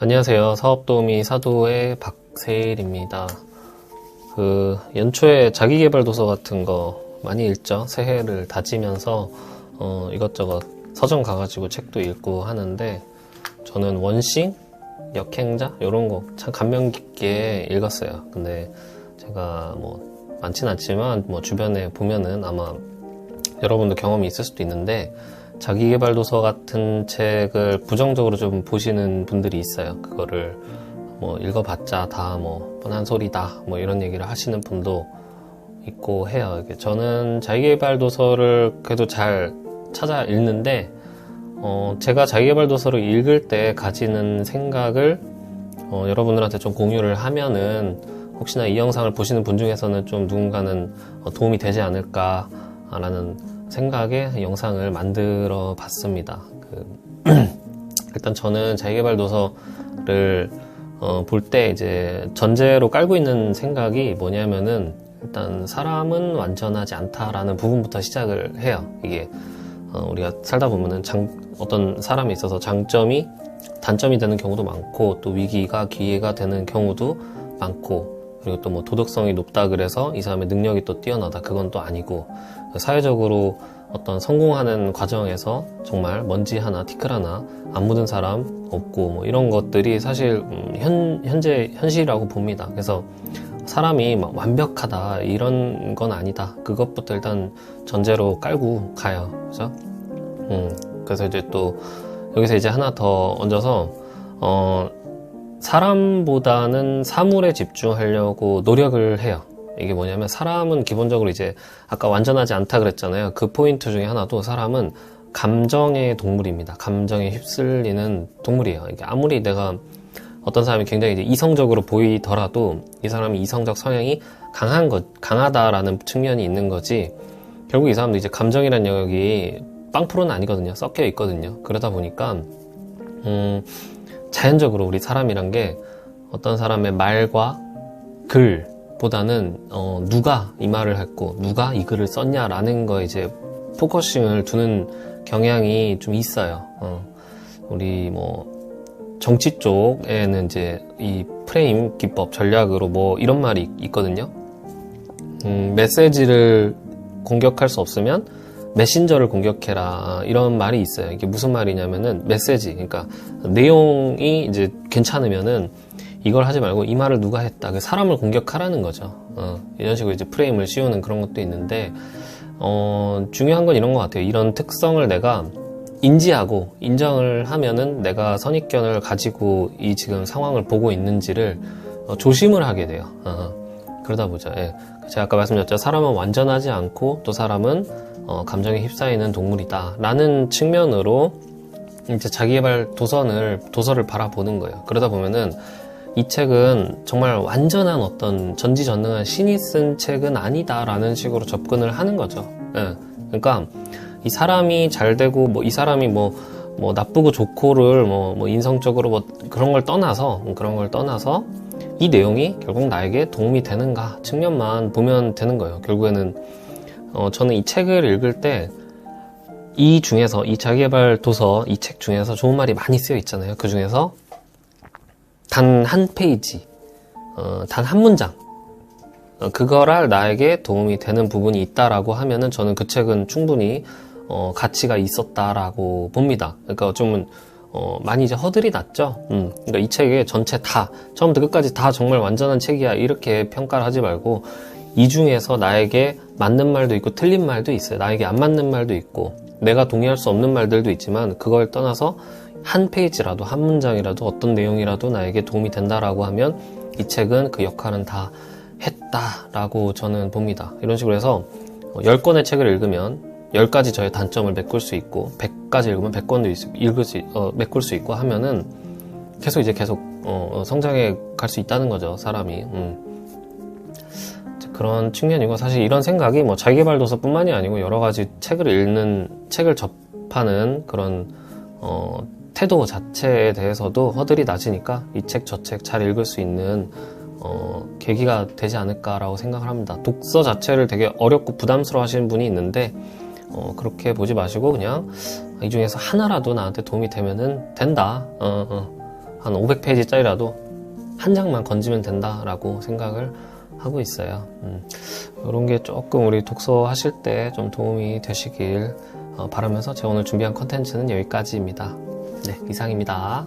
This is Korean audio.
안녕하세요. 사업도우미 사도의 박세일입니다. 그 연초에 자기개발 도서 같은 거 많이 읽죠. 새해를 다지면서 어, 이것저것 서점 가가지고 책도 읽고 하는데 저는 원싱, 역행자 이런 거 참 감명 깊게 읽었어요. 근데 제가 뭐 많진 않지만 뭐 주변에 보면은 아마 여러분도 경험이 있을 수도 있는데 자기개발 도서 같은 책을 부정적으로 좀 보시는 분들이 있어요. 그거를 뭐 읽어봤자 다 뭐 뻔한 소리다 뭐 이런 얘기를 하시는 분도 있고 해요. 저는 자기개발 도서를 그래도 잘 찾아 읽는데 어 제가 자기개발 도서를 읽을 때 가지는 생각을 어 여러분들한테 좀 공유를 하면은 혹시나 이 영상을 보시는 분 중에서는 좀 누군가는 어, 도움이 되지 않을까라는 생각에 영상을 만들어 봤습니다. 그 일단 저는 자기개발 도서를 어, 볼때 이제 전제로 깔고 있는 생각이 뭐냐면은 일단 사람은 완전하지 않다라는 부분부터 시작을 해요. 이게 어, 우리가 살다 보면은 장, 어떤 사람에 있어서 장점이 단점이 되는 경우도 많고 또 위기가 기회가 되는 경우도 많고 그리고 또 뭐 도덕성이 높다 그래서 이 사람의 능력이 또 뛰어나다 그건 또 아니고 사회적으로 어떤 성공하는 과정에서 정말 먼지 하나 티끌 하나 안 묻은 사람 없고 뭐 이런 것들이 사실 음, 현, 현재 현실이라고 봅니다. 그래서 사람이 막 완벽하다 이런 건 아니다. 그것부터 일단 전제로 깔고 가요. 그죠? 음, 그래서 이제 또 여기서 이제 하나 더 얹어서 어 사람보다는 사물에 집중하려고 노력을 해요. 이게 뭐냐면 사람은 기본적으로 이제 아까 완전하지 않다 그랬잖아요. 그 포인트 중에 하나도 사람은 감정의 동물입니다. 감정에 휩쓸리는 동물이에요. 이게 아무리 내가 어떤 사람이 굉장히 이제 이성적으로 보이더라도 이 사람이 이성적 성향이 강한 것, 강하다라는 측면이 있는 거지. 결국 이 사람도 이제 감정이라는 영역이 빵프로는 아니거든요. 섞여 있거든요. 그러다 보니까, 음, 자연적으로 우리 사람이란 게 어떤 사람의 말과 글, 보다는 어, 누가 이 말을 했고 누가 이 글을 썼냐라는 거에 이제 포커싱을 두는 경향이 좀 있어요. 어, 우리 뭐 정치 쪽에는 이제 이 프레임 기법 전략으로 뭐 이런 말이 있거든요. 음, 메시지를 공격할 수 없으면 메신저를 공격해라 이런 말이 있어요. 이게 무슨 말이냐면은 메시지, 그러니까 내용이 이제 괜찮으면은 이걸 하지 말고 이 말을 누가 했다. 그 사람을 공격하라는 거죠. 어, 이런 식으로 이제 프레임을 씌우는 그런 것도 있는데, 어, 중요한 건 이런 것 같아요. 이런 특성을 내가 인지하고 인정을 하면은 내가 선입견을 가지고 이 지금 상황을 보고 있는지를 어, 조심을 하게 돼요. 어, 그러다 보죠. 예. 제가 아까 말씀드렸죠. 사람은 완전하지 않고 또 사람은 어, 감정에 휩싸이는 동물이다. 라는 측면으로 이제 자기개발 도서를, 도서를 바라보는 거예요. 그러다 보면은 이 책은 정말 완전한 어떤 전지전능한 신이 쓴 책은 아니다 라는 식으로 접근을 하는 거죠. 예. 그러니까 이 사람이 잘 되고 뭐 이 사람이 뭐, 뭐 나쁘고 좋고를 뭐, 뭐 인성적으로 뭐 그런 걸 떠나서 그런 걸 떠나서 이 내용이 결국 나에게 도움이 되는가 측면만 보면 되는 거예요. 결국에는 어, 저는 이 책을 읽을 때 이 중에서 이 자기개발 도서 이 책 중에서 좋은 말이 많이 쓰여 있잖아요. 그 중에서 단 한 페이지, 어, 단 한 문장, 어, 그거랄 나에게 도움이 되는 부분이 있다라고 하면은 저는 그 책은 충분히 어, 가치가 있었다라고 봅니다. 그러니까 좀 어, 많이 이제 허들이 났죠. 음, 그러니까 이 책에 전체 다 처음부터 끝까지 다 정말 완전한 책이야 이렇게 평가를 하지 말고 이 중에서 나에게 맞는 말도 있고 틀린 말도 있어요. 나에게 안 맞는 말도 있고 내가 동의할 수 없는 말들도 있지만 그걸 떠나서 한 페이지라도 한 문장이라도 어떤 내용이라도 나에게 도움이 된다라고 하면 이 책은 그 역할은 다 했다라고 저는 봅니다. 이런 식으로 해서 10권의 책을 읽으면 10가지 저의 단점을 메꿀 수 있고 100가지 읽으면 100권도 읽을 수, 어, 메꿀 수 있고 하면은 계속 이제 계속 어, 성장해 갈 수 있다는 거죠. 사람이. 음. 그런 측면이고 사실 이런 생각이 뭐 자기개발 도서뿐만이 아니고 여러 가지 책을 읽는 책을 접하는 그런 어, 태도 자체에 대해서도 허들이 낮으니까 이 책 저 책 잘 읽을 수 있는 어, 계기가 되지 않을까라고 생각을 합니다. 독서 자체를 되게 어렵고 부담스러워 하시는 분이 있는데 어, 그렇게 보지 마시고 그냥 이 중에서 하나라도 나한테 도움이 되면은 된다. 어, 어. 한 500페이지짜리라도 한 장만 건지면 된다라고 생각을 하고 있어요. 음, 이런 게 조금 우리 독서 하실 때 좀 도움이 되시길 어, 바라면서 제가 오늘 준비한 컨텐츠는 여기까지입니다. 네, 이상입니다.